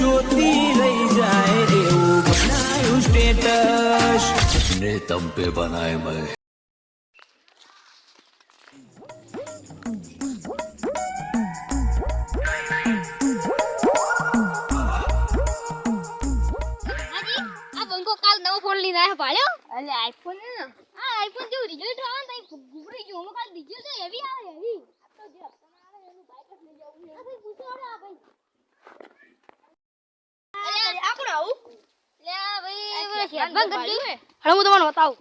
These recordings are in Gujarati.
જોતી લઈ જાય એવું બનાયું સ્ટેટસ. ને તમ બનાય મેં આઈફોન ને? આ આઈફોન જેવું રિઝલ્ટ આવે ને ગુબરી જો કાલ રિઝલ્ટ હેવી આવે હેવી. ભાઈ કરી હવે હું તમને બતાવું.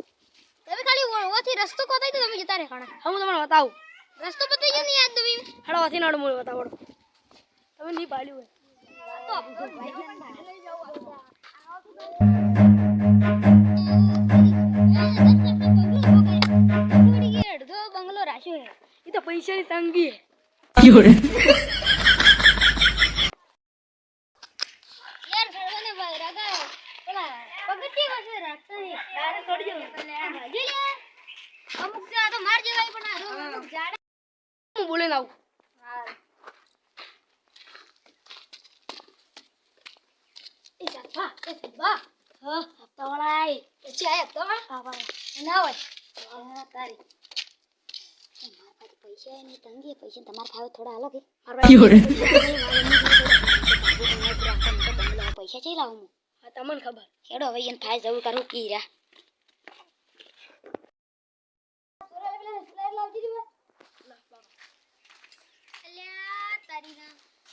તમે ખાલી ઓથી રસ્તો કોતાઈ તો તમે જતા રહે. ખાણા હવે હું તમને બતાવું. રસ્તો બતાઈ ગયો ને યાદ તમે. હેડો હતી નડ મૂળ બતાવો. તમે નહીં પાડ્યું હોય. તો આપણો ભાઈ લઈ જાવ અડધો બંગલો રાખ્યો એ તો પૈસાની તંગી હે. પગથિયા પાસે રાખતા હે તારે થોડી જવું. ભાજી લે. અમુક જા તો માર જેવાય પણ આ જો અમુક ઝાડ હું બોલીને આવું. એ સાપા એ સાપા હા. આય પછી આય હપ્તા વાળા હા ભાઈ. ના હોય. હા તારી. મારા પાસે પૈસા ની તંગી પૈસા. તમારે ફાવે થોડા હાલો કે. પૈસા ચઈ લાવું હું હા તમને ખબર. હેડો હવે એને થાય જવું કરું કી રા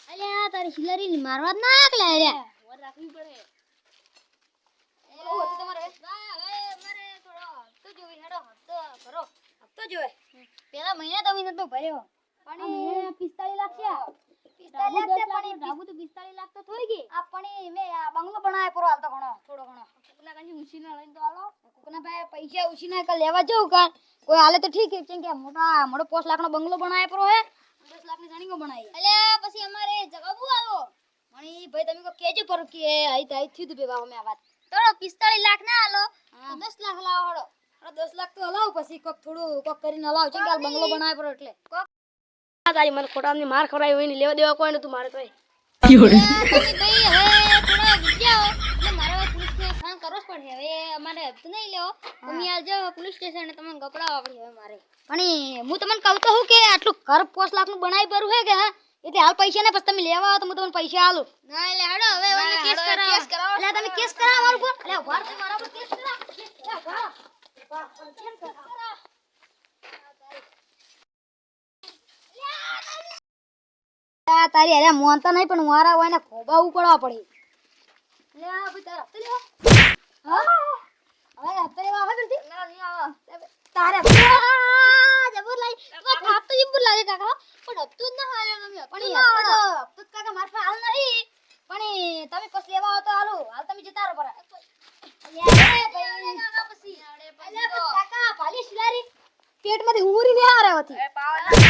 અલ્યા તારી ખિલારી ની મારવા ના આકલા અલ્યા રાખવી પડે. હપ્તો જોવે પેલા મહિને તમે નતો ભર્યો. પણ? પિસ્તાલીસ લાખ થયા. પિસ્તાલીસ લાખ થયા પણ ડાબુ તો પિસ્તાલીસ લાખ તો થોડી ગઈ. આ પણ મેં આ બંગલો બનાવે પૂરો હાલતો ઘણો થોડો ઘણો. કોકના કાંઈ ઉછીના લઈને તો આલો કોકના પાસે પૈસા ઉછીના કે લેવા જવું કા કોઈ હાલે તો ઠીક છે કે મોટા મોટો પાંચ લાખ નો બંગલો બનાવે પૂરો હે. દસ લાખની જણીકો બનાવી અલ્યા પછી અમારે જવાબુ આલો મણી ભાઈ તમે કોઈ કેજો પર કે આઈ તાઈ થયું તું બેવા અમે આ વાત. તો પિસ્તાલીસ લાખ ના આલો તો દસ લાખ લાવો હળો અરે દસ લાખ તો હલાવ પછી કોક થોડું કોક કરીને હલાવ છે કે આ બંગલો બનાવે પૂરો એટલે. કોક આ તારી મને ખોટાની માર ખવડાવી હોય ને લેવા દેવા કોઈ નતું મારે તોય તમે ભાઈ હવે થોડા વિદ્યા એટલે મારે હવે પોલીસને તારી અરે મોનતા નહીં પણ મારા હોય ને ખોબા ઉપાડવા પડે. લે આ ભાઈ તારા હપ્તે લેવા. હા? હવે હપ્તે લેવા આવે બિરતી ના નહીં આવે. તારે જબર લાઈ તો થાપ તો જબર લાગે કાકા પણ હપ્તો જ ના હાલે તમે પણ હપ્તો જ કાકા મારા પાસે હાલ નહીં. પણ તમે પછી લેવા આવો તો હાલો. હાલ તમે જતા રહો પરા. પેટમાંથી ઉમરી ને આ રહ્યો હતી